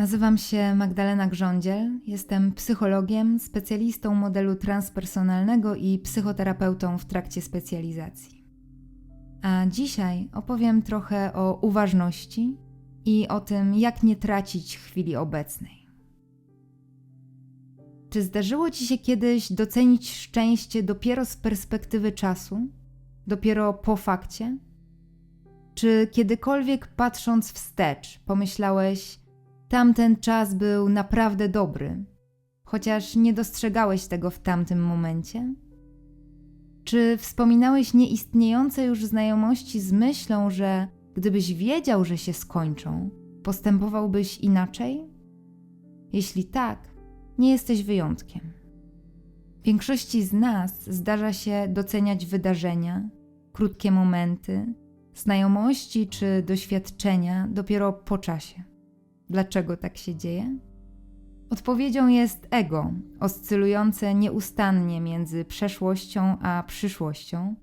Nazywam się Magdalena Grządziel, jestem psychologiem, specjalistą modelu transpersonalnego i psychoterapeutą w trakcie specjalizacji. A dzisiaj opowiem trochę o uważności i o tym, jak nie tracić chwili obecnej. Czy zdarzyło ci się kiedyś docenić szczęście dopiero z perspektywy czasu, dopiero po fakcie? Czy kiedykolwiek patrząc wstecz pomyślałeś, tamten czas był naprawdę dobry, chociaż nie dostrzegałeś tego w tamtym momencie? Czy wspominałeś nieistniejące już znajomości z myślą, że gdybyś wiedział, że się skończą, postępowałbyś inaczej? Jeśli tak, nie jesteś wyjątkiem. Większości z nas zdarza się doceniać wydarzenia, krótkie momenty, znajomości czy doświadczenia dopiero po czasie. Dlaczego tak się dzieje? Odpowiedzią jest ego, oscylujące nieustannie między przeszłością a przyszłością,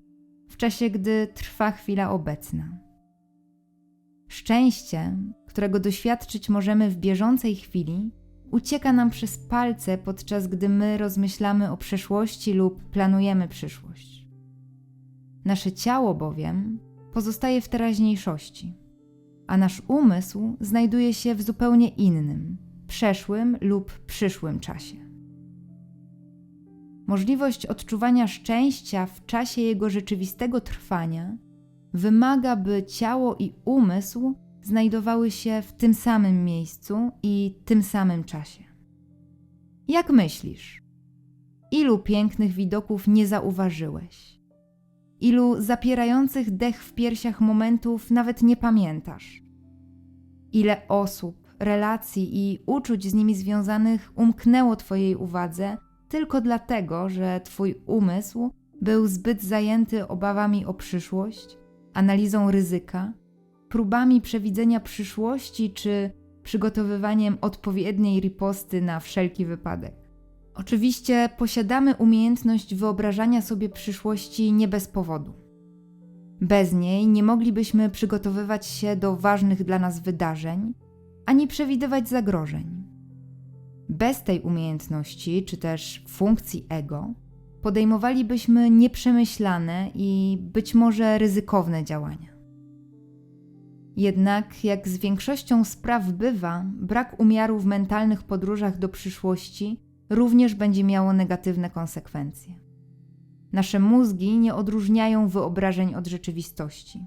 w czasie gdy trwa chwila obecna. Szczęście, którego doświadczyć możemy w bieżącej chwili, ucieka nam przez palce, podczas gdy my rozmyślamy o przeszłości lub planujemy przyszłość. Nasze ciało bowiem pozostaje w teraźniejszości, a nasz umysł znajduje się w zupełnie innym, przeszłym lub przyszłym czasie. Możliwość odczuwania szczęścia w czasie jego rzeczywistego trwania wymaga, by ciało i umysł znajdowały się w tym samym miejscu i tym samym czasie. Jak myślisz? Ilu pięknych widoków nie zauważyłeś? Ilu zapierających dech w piersiach momentów nawet nie pamiętasz? Ile osób, relacji i uczuć z nimi związanych umknęło Twojej uwadze tylko dlatego, że Twój umysł był zbyt zajęty obawami o przyszłość, analizą ryzyka, próbami przewidzenia przyszłości czy przygotowywaniem odpowiedniej riposty na wszelki wypadek. Oczywiście posiadamy umiejętność wyobrażania sobie przyszłości nie bez powodu. Bez niej nie moglibyśmy przygotowywać się do ważnych dla nas wydarzeń ani przewidywać zagrożeń. Bez tej umiejętności, czy też funkcji ego, podejmowalibyśmy nieprzemyślane i być może ryzykowne działania. Jednak, jak z większością spraw bywa, brak umiaru w mentalnych podróżach do przyszłości również będzie miało negatywne konsekwencje. Nasze mózgi nie odróżniają wyobrażeń od rzeczywistości.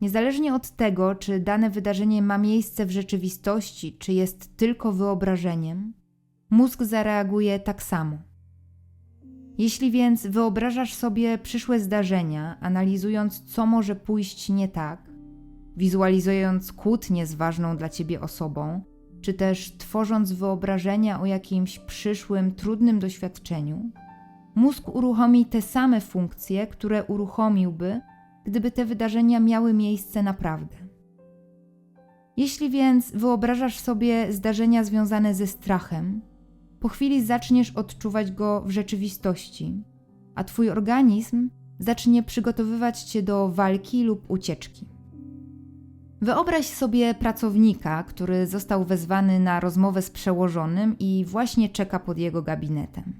Niezależnie od tego, czy dane wydarzenie ma miejsce w rzeczywistości, czy jest tylko wyobrażeniem, mózg zareaguje tak samo. Jeśli więc wyobrażasz sobie przyszłe zdarzenia, analizując, co może pójść nie tak, wizualizując kłótnię z ważną dla ciebie osobą, czy też tworząc wyobrażenia o jakimś przyszłym, trudnym doświadczeniu, mózg uruchomi te same funkcje, które uruchomiłby, gdyby te wydarzenia miały miejsce naprawdę. Jeśli więc wyobrażasz sobie zdarzenia związane ze strachem, po chwili zaczniesz odczuwać go w rzeczywistości, a twój organizm zacznie przygotowywać cię do walki lub ucieczki. Wyobraź sobie pracownika, który został wezwany na rozmowę z przełożonym i właśnie czeka pod jego gabinetem.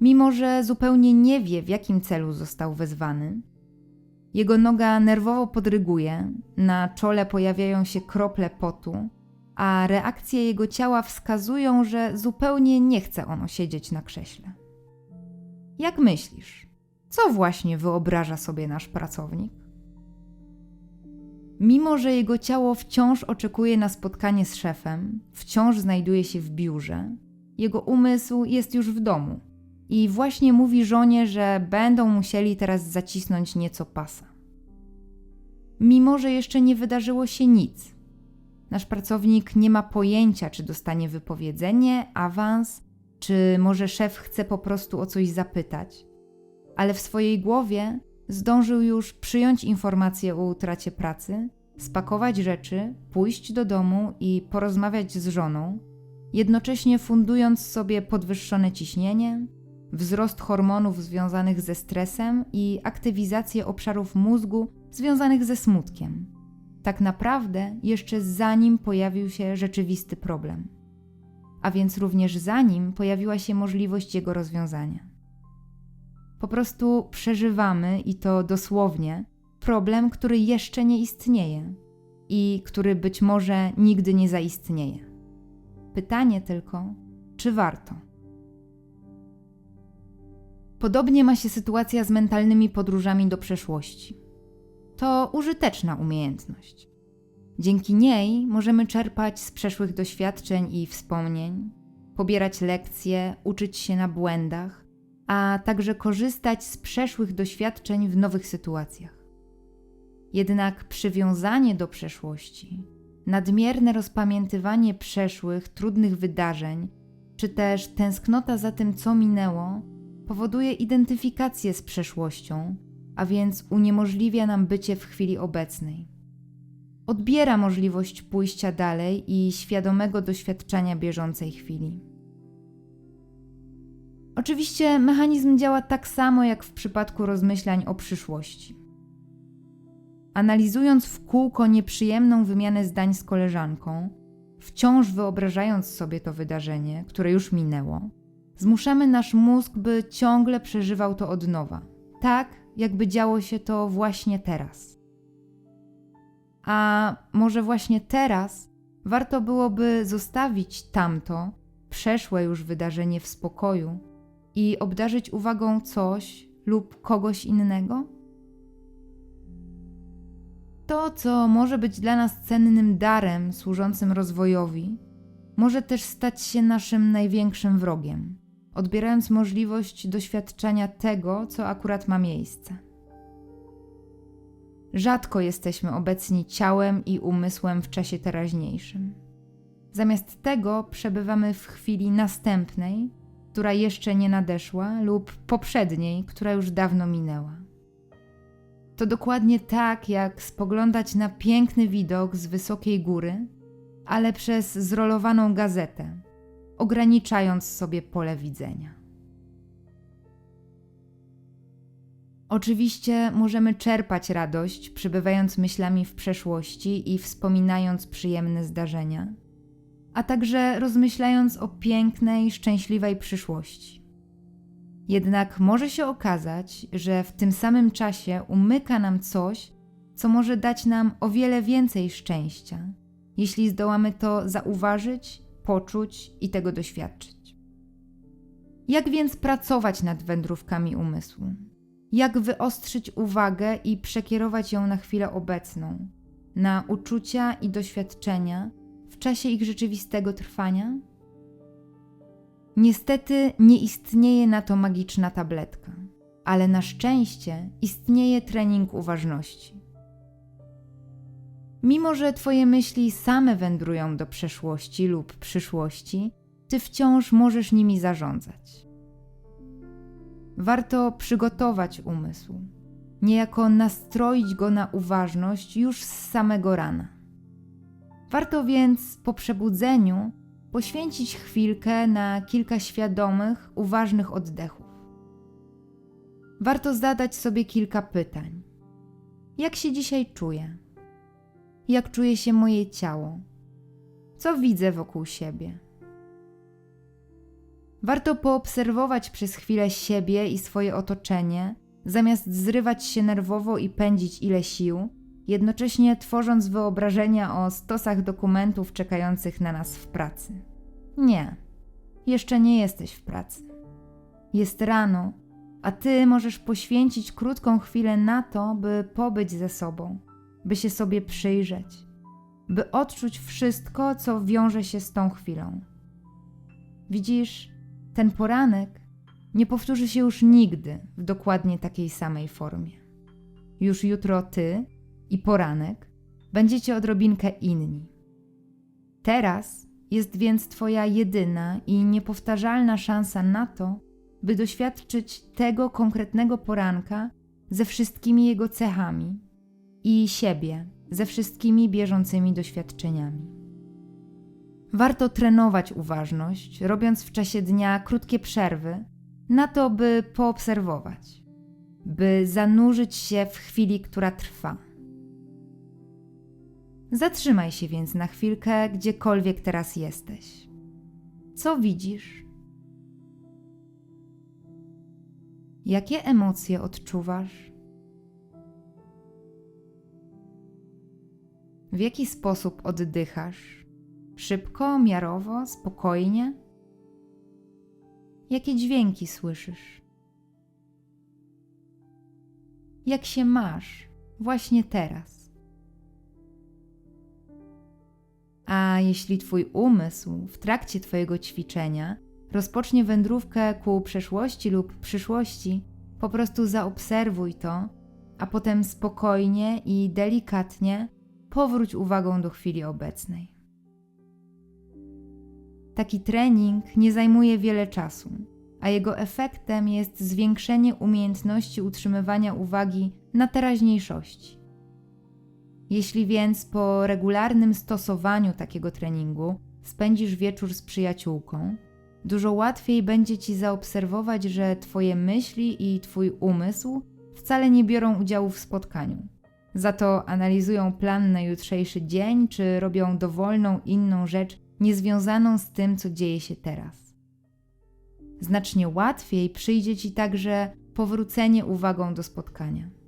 Mimo, że zupełnie nie wie, w jakim celu został wezwany, jego noga nerwowo podryguje, na czole pojawiają się krople potu, a reakcje jego ciała wskazują, że zupełnie nie chce ono siedzieć na krześle. Jak myślisz, co właśnie wyobraża sobie nasz pracownik? Mimo, że jego ciało wciąż oczekuje na spotkanie z szefem, wciąż znajduje się w biurze, jego umysł jest już w domu i właśnie mówi żonie, że będą musieli teraz zacisnąć nieco pasa. Mimo, że jeszcze nie wydarzyło się nic, nasz pracownik nie ma pojęcia, czy dostanie wypowiedzenie, awans, czy może szef chce po prostu o coś zapytać, ale w swojej głowie zdążył już przyjąć informację o utracie pracy, spakować rzeczy, pójść do domu i porozmawiać z żoną, jednocześnie fundując sobie podwyższone ciśnienie, wzrost hormonów związanych ze stresem i aktywizację obszarów mózgu związanych ze smutkiem. tak naprawdę jeszcze zanim pojawił się rzeczywisty problem, a więc również zanim pojawiła się możliwość jego rozwiązania. Po prostu przeżywamy, i to dosłownie, problem, który jeszcze nie istnieje i który być może nigdy nie zaistnieje. Pytanie tylko, czy warto? Podobnie ma się sytuacja z mentalnymi podróżami do przeszłości. To użyteczna umiejętność. Dzięki niej możemy czerpać z przeszłych doświadczeń i wspomnień, pobierać lekcje, uczyć się na błędach, a także korzystać z przeszłych doświadczeń w nowych sytuacjach. Jednak przywiązanie do przeszłości, nadmierne rozpamiętywanie przeszłych, trudnych wydarzeń, czy też tęsknota za tym, co minęło, powoduje identyfikację z przeszłością, a więc uniemożliwia nam bycie w chwili obecnej. Odbiera możliwość pójścia dalej i świadomego doświadczenia bieżącej chwili. Oczywiście mechanizm działa tak samo jak w przypadku rozmyślań o przyszłości. Analizując w kółko nieprzyjemną wymianę zdań z koleżanką, wciąż wyobrażając sobie to wydarzenie, które już minęło, zmuszamy nasz mózg, by ciągle przeżywał to od nowa, tak jakby działo się to właśnie teraz. A może właśnie teraz warto byłoby zostawić tamto, przeszłe już wydarzenie w spokoju i obdarzyć uwagą coś lub kogoś innego? To, co może być dla nas cennym darem służącym rozwojowi, może też stać się naszym największym wrogiem, odbierając możliwość doświadczenia tego, co akurat ma miejsce. Rzadko jesteśmy obecni ciałem i umysłem w czasie teraźniejszym. Zamiast tego przebywamy w chwili następnej, która jeszcze nie nadeszła, lub poprzedniej, która już dawno minęła. To dokładnie tak, jak spoglądać na piękny widok z wysokiej góry, ale przez zrolowaną gazetę, ograniczając sobie pole widzenia. Oczywiście możemy czerpać radość, przebywając myślami w przeszłości i wspominając przyjemne zdarzenia, a także rozmyślając o pięknej, szczęśliwej przyszłości. Jednak może się okazać, że w tym samym czasie umyka nam coś, co może dać nam o wiele więcej szczęścia, jeśli zdołamy to zauważyć, poczuć i tego doświadczyć. Jak więc pracować nad wędrówkami umysłu? jak wyostrzyć uwagę i przekierować ją na chwilę obecną, na uczucia i doświadczenia czasie ich rzeczywistego trwania? Niestety nie istnieje na to magiczna tabletka, ale na szczęście istnieje trening uważności. Mimo, że Twoje myśli same wędrują do przeszłości lub przyszłości, Ty wciąż możesz nimi zarządzać. Warto przygotować umysł, niejako nastroić go na uważność już z samego rana. Warto więc po przebudzeniu poświęcić chwilkę na kilka świadomych, uważnych oddechów. Warto zadać sobie kilka pytań. Jak się dzisiaj czuję? Jak czuje się moje ciało? Co widzę wokół siebie? Warto poobserwować przez chwilę siebie i swoje otoczenie, zamiast zrywać się nerwowo i pędzić ile sił, jednocześnie tworząc wyobrażenia o stosach dokumentów czekających na nas w pracy. Nie, jeszcze nie jesteś w pracy. Jest rano, a ty możesz poświęcić krótką chwilę na to, by pobyć ze sobą, by się sobie przyjrzeć, by odczuć wszystko, co wiąże się z tą chwilą. Widzisz, ten poranek nie powtórzy się już nigdy w dokładnie takiej samej formie. Już jutro ty i poranek będziecie odrobinkę inni. Teraz jest więc Twoja jedyna i niepowtarzalna szansa na to, by doświadczyć tego konkretnego poranka ze wszystkimi jego cechami i siebie ze wszystkimi bieżącymi doświadczeniami. Warto trenować uważność, robiąc w czasie dnia krótkie przerwy, na to, by poobserwować, by zanurzyć się w chwili, która trwa. Zatrzymaj się więc na chwilkę, gdziekolwiek teraz jesteś. Co widzisz? Jakie emocje odczuwasz? W jaki sposób oddychasz? Szybko, miarowo, spokojnie? Jakie dźwięki słyszysz? Jak się masz właśnie teraz? A jeśli Twój umysł w trakcie Twojego ćwiczenia rozpocznie wędrówkę ku przeszłości lub przyszłości, po prostu zaobserwuj to, a potem spokojnie i delikatnie powróć uwagą do chwili obecnej. Taki trening nie zajmuje wiele czasu, a jego efektem jest zwiększenie umiejętności utrzymywania uwagi na teraźniejszości. Jeśli więc po regularnym stosowaniu takiego treningu spędzisz wieczór z przyjaciółką, dużo łatwiej będzie ci zaobserwować, że Twoje myśli i Twój umysł wcale nie biorą udziału w spotkaniu. Za to analizują plan na jutrzejszy dzień, czy robią dowolną inną rzecz niezwiązaną z tym, co dzieje się teraz. Znacznie łatwiej przyjdzie ci także powrócenie uwagą do spotkania.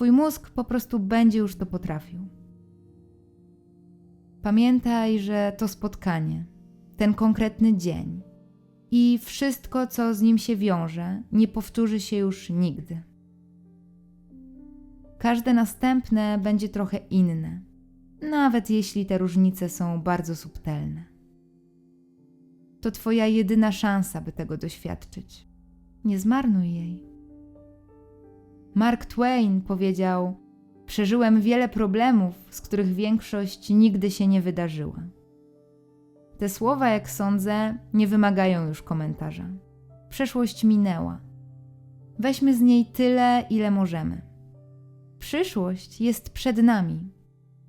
Twój mózg po prostu będzie już to potrafił. Pamiętaj, że to spotkanie, ten konkretny dzień i wszystko, co z nim się wiąże, nie powtórzy się już nigdy. Każde następne będzie trochę inne, nawet jeśli te różnice są bardzo subtelne. To Twoja jedyna szansa, by tego doświadczyć. Nie zmarnuj jej. Mark Twain powiedział: Przeżyłem wiele problemów, z których większość nigdy się nie wydarzyła. Te słowa, jak sądzę, nie wymagają już komentarza. Przeszłość minęła. Weźmy z niej tyle, ile możemy. Przyszłość jest przed nami.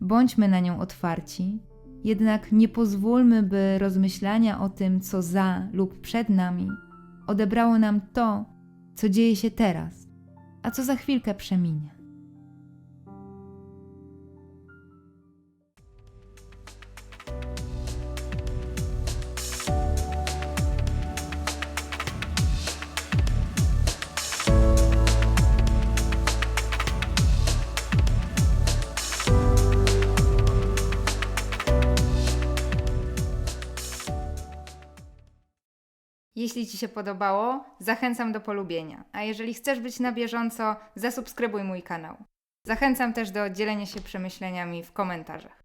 Bądźmy na nią otwarci, jednak nie pozwólmy, by rozmyślania o tym, co za lub przed nami, odebrało nam to, co dzieje się teraz, a co za chwilkę przeminie. Jeśli Ci się podobało, zachęcam do polubienia. A jeżeli chcesz być na bieżąco, zasubskrybuj mój kanał. Zachęcam też do dzielenia się przemyśleniami w komentarzach.